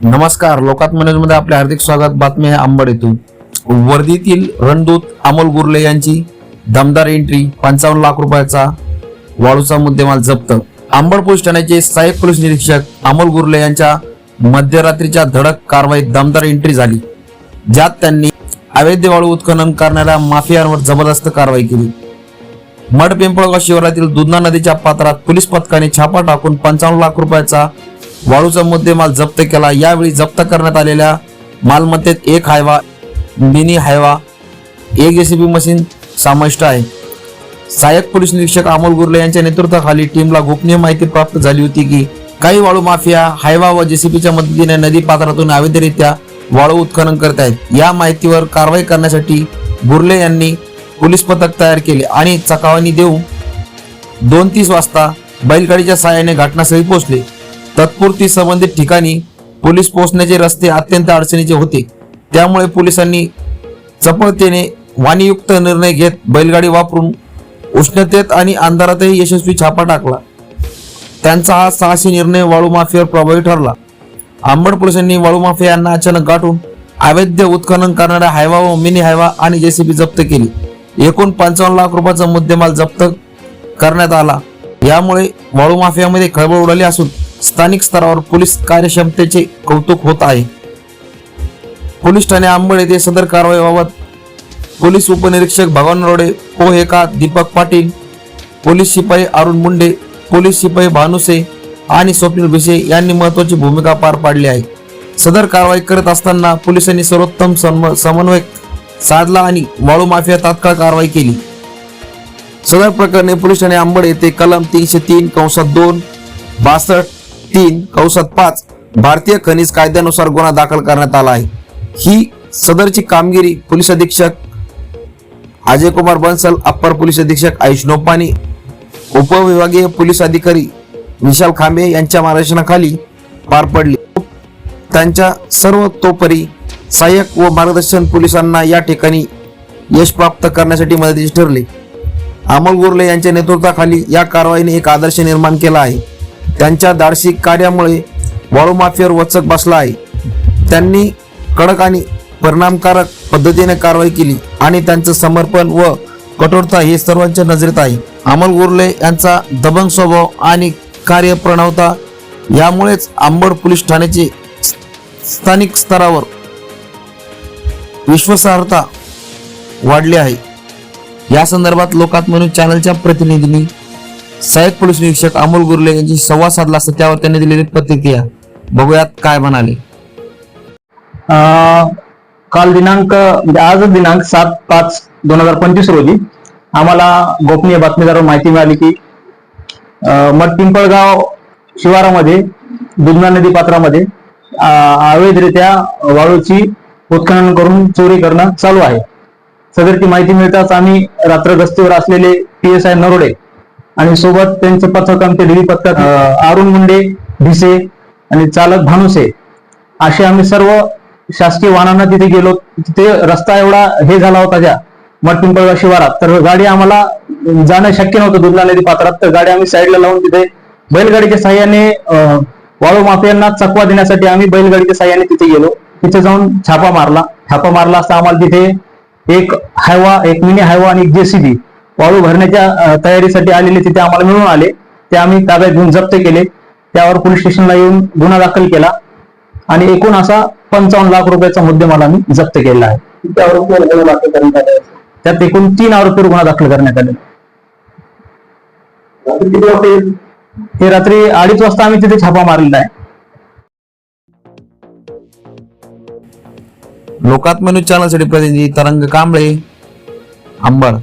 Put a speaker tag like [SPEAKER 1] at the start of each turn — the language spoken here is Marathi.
[SPEAKER 1] नमस्कार. लोकात मध्ये आपले हार्दिक स्वागत. बातमी आहे आंबड येथून वर्धीतील रणदूत अमोल गुर्ले यांची दमदार एंट्री पंचावन्न लाख रुपयाचा वाळूचा मुद्देमाल जप्त. आंबड पोलीस ठाण्याचे सहाय्यक पोलीस निरीक्षक अमोल गुर्ले यांच्या मध्यरात्रीच्या धडक कारवाईत दमदार एंट्री झाली ज्यात त्यांनी अवैध वाळू उत्खनन करणाऱ्या माफियांवर जबरदस्त कारवाई केली. मड पिंपळगाव शिवारातील दुधना नदीच्या पात्रात पोलीस पथकाने छापा टाकून पंचावन्न लाख रुपयाचा वाळूचा मुद्देमाल जप्त केला. यावेळी जप्त करण्यात आलेल्या मालमत्तेत एक हायवा मिनी हायवा एक जेसीबी मशीन समाविष्ट आहे. सहाय्यक पोलीस निरीक्षक अमोल गुर्ले यांच्या नेतृत्वाखाली टीमला गोपनीय माहिती प्राप्त झाली होती की काही वाळू माफिया हायवा व जेसीबीच्या मदतीने नदी पात्रातून अवैधरित्या वाळू उत्खनन करत आहेत. या माहितीवर कारवाई करण्यासाठी गुर्ले यांनी पोलीस पथक तयार केले आणि चकावणी देऊन दोन तीस वाजता बैलगाडीच्या सहाय्याने घटनास्थळी पोहोचले. तत्पुरती संबंधित ठिकाणी पोलीस पोहोचण्याचे रस्ते अत्यंत अडचणीचे होते. त्यामुळे पोलिसांनी चपळतेने वाणीयुक्त निर्णय घेत बैलगाडी वापरून उष्णतेत आणि अंधारातही यशस्वी छापा टाकला. त्यांचा हा साहसी निर्णय वाळू माफियावर प्रभावी ठरला. आंबड पोलिसांनी वाळू माफिया यांना अचानक गाठून अवैध उत्खनन करणाऱ्या हायवा व मिनी हायवा आणि जेसीबी जप्त केली. एकूण पंचावन्न लाख रुपयाचा मुद्देमाल जप्त करण्यात आला. यामुळे वाळू माफियामध्ये खळबळ उडाली असून स्थानिक स्तरावर पोलीस कार्यक्षमतेचे कौतुक होत आहे. पोलीस ठाणे आंबड येथे सदर कारवाईबाबत पोलीस उपनिरीक्षक भगवान रोडे पोहेका दीपक पाटील पोलीस शिपाई अरुण मुंडे पोलीस शिपाई भानुसे आणि स्वप्नील भिसे यांनी महत्वाची भूमिका पार पाडली आहे. सदर कारवाई करत असताना पोलिसांनी सर्वोत्तम सम- समन्वय साधला आणि वाळू माफिया तात्काळ कारवाई केली. सदर प्रकरणी पोलीस ठाणे आंबड येथे कलम तीनशे तीन कंसात दोन बासष्ट तीन कंसात पाच भारतीय खनिज कायद्यानुसार गुन्हा दाखल करण्यात आला आहे. ही सदरची कामगिरी पोलीस अधीक्षक अजय कुमार बन्सल अप्पर पोलीस अधीक्षक आयुष नोपानी उपविभागीय पोलीस अधिकारी विशाल खांबे यांच्या मार्गदर्शनाखाली पार पडली. त्यांच्या सर्व तोपरी सहाय्यक व मार्गदर्शन पोलिसांना या ठिकाणी यश प्राप्त करण्यासाठी मदतीचे ठरले. अमोल गुर्ले यांच्या नेतृत्वाखाली या कारवाईने एक आदर्श निर्माण केला आहे. त्यांच्या धाडसी कार्यामुळे वाळू माफियावर वचक बसला आहे. त्यांनी कडक आणि परिणामकारक पद्धतीने कारवाई केली आणि त्यांचं समर्पण व कठोरता हे सर्वांच्या नजरेत आहे. अमल गुर्ले यांचा दबंग स्वभाव आणि कार्यप्रणवता यामुळेच आंबड पोलीस ठाण्याचे स्थानिक स्तरावर विश्वासार्हता वाढली आहे. या संदर्भात लोकात म्हणून चॅनलच्या प्रतिनिधींनी सहाय्यक पोलीस निरीक्षक अमोल गुर्ले यांची संवाद साधला असता त्यावर त्यांनी दिलेली प्रतिक्रिया. बघूयात काय म्हणाले.
[SPEAKER 2] अं, काल दिनांक म्हणजे आज दिनांक सात पाच दोन हजार पंचवीस रोजी आम्हाला गोपनीय बातमीदारावर माहिती मिळाली की मठ पिंपळगाव शिवारामध्ये दुधना नदी पात्रामध्ये अवैधरित्या वाळूची उत्खनन करून चोरी करणं चालू आहे. सदरची माहिती मिळताच आम्ही रात्र गस्तीवर असलेले पी एस आय नरोडे आणि सोबत त्यांचं पथक आमचे दिली पथक अरुण मुंडे भिसे आणि चालक भानुसे असे आम्ही सर्व शासकीय वाहनांना तिथे गेलो. तिथे रस्ता एवढा हे झाला होता त्या मठपिंपळगाव शिवारात. तर गाडी आम्हाला जाणं शक्य नव्हतं दुधला नदी पात्रात. तर गाडी आम्ही साईडला लावून तिथे बैलगाडीच्या साह्याने वाळू माफियांना चकवा देण्यासाठी आम्ही बैलगाडीच्या साह्याने तिथे गेलो. तिथे जाऊन छापा मारला. छापा मारला असता आम्हाला तिथे एक हायवा एक मिनी हायवा आणि एक जेसीबी वाळू भरण्याच्या तयारीसाठी आलेले तिथे आम्हाला मिळून आले. ते आम्ही ताब्यात घेऊन जप्त केले. त्यावर पोलीस स्टेशनला येऊन गुन्हा दाखल केला. आणि एकूण असा पंचावन्न लाख रुपयाचा मुद्देमाल आम्ही जप्त केलेला आहे. त्यात एकूण तीन आरोपीवर गुन्हा दाखल करण्यात आले. हे रात्री अडीच वाजता आम्ही तिथे छापा मारलेला आहे.
[SPEAKER 1] लोकात्म न्यूज चॅनलसाठी प्रतिनिधी तरंग कांबळे अंबड.